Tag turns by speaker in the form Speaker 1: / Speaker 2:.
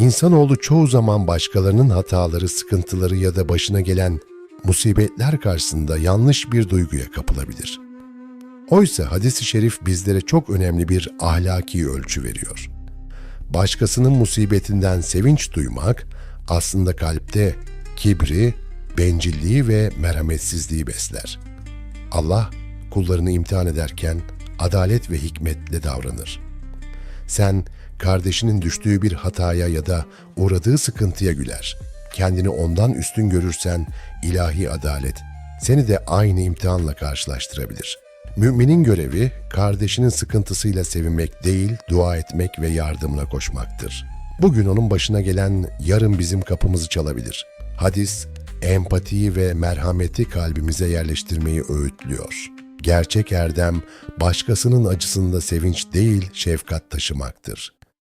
Speaker 1: İnsanoğlu çoğu zaman başkalarının hataları, sıkıntıları ya da başına gelen musibetler karşısında yanlış bir duyguya kapılabilir. Oysa hadis-i şerif bizlere çok önemli bir ahlaki ölçü veriyor. Başkasının musibetinden sevinç duymak aslında kalpte kibri, bencilliği ve merhametsizliği besler. Allah kullarını imtihan ederken adalet ve hikmetle davranır. Sen kardeşinin düştüğü bir hataya ya da uğradığı sıkıntıya güler. Kendini ondan üstün görürsen ilahi adalet seni de aynı imtihanla karşılaştırabilir. Müminin görevi kardeşinin sıkıntısıyla sevinmek değil, dua etmek ve yardımına koşmaktır. Bugün onun başına gelen yarın bizim kapımızı çalabilir. Hadis, empatiyi ve merhameti kalbimize yerleştirmeyi öğütlüyor. Gerçek erdem başkasının acısında sevinç değil şefkat taşımaktır.